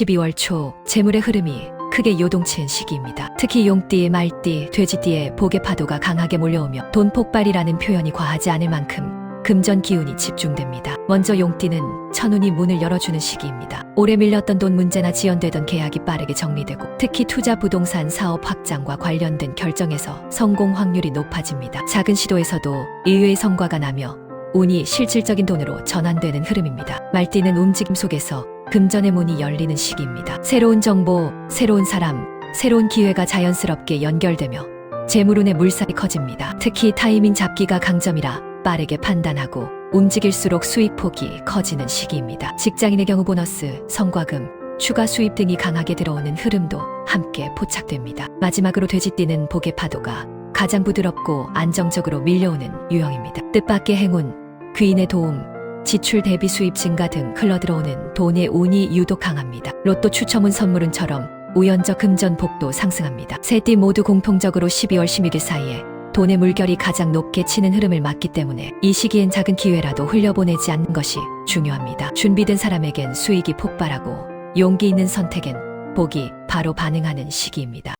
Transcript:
12월 초 재물의 흐름이 크게 요동치는 시기입니다. 특히 용띠, 말띠, 돼지띠에 복의 파도가 강하게 몰려오며 돈 폭발이라는 표현이 과하지 않을 만큼 금전 기운이 집중됩니다. 먼저 용띠는 천운이 문을 열어주는 시기입니다. 오래 밀렸던 돈 문제나 지연되던 계약이 빠르게 정리되고 특히 투자 부동산 사업 확장과 관련된 결정에서 성공 확률이 높아집니다. 작은 시도에서도 의외의 성과가 나며 운이 실질적인 돈으로 전환되는 흐름입니다. 말띠는 움직임 속에서 금전의 문이 열리는 시기입니다. 새로운 정보, 새로운 사람, 새로운 기회가 자연스럽게 연결되며 재물운의 물살이 커집니다. 특히 타이밍 잡기가 강점이라 빠르게 판단하고 움직일수록 수익 폭이 커지는 시기입니다. 직장인의 경우 보너스, 성과금, 추가 수입 등이 강하게 들어오는 흐름도 함께 포착됩니다. 마지막으로 돼지띠는 복의 파도가 가장 부드럽고 안정적으로 밀려오는 유형입니다. 뜻밖의 행운, 귀인의 도움, 지출 대비 수입 증가 등 흘러들어오는 돈의 운이 유독 강합니다. 로또 추첨운 선물운처럼 우연적 금전 복도 상승합니다. 세 띠 모두 공통적으로 12월 16일 사이에 돈의 물결이 가장 높게 치는 흐름을 맞기 때문에 이 시기엔 작은 기회라도 흘려보내지 않는 것이 중요합니다. 준비된 사람에겐 수익이 폭발하고 용기 있는 선택엔 복이 바로 반응하는 시기입니다.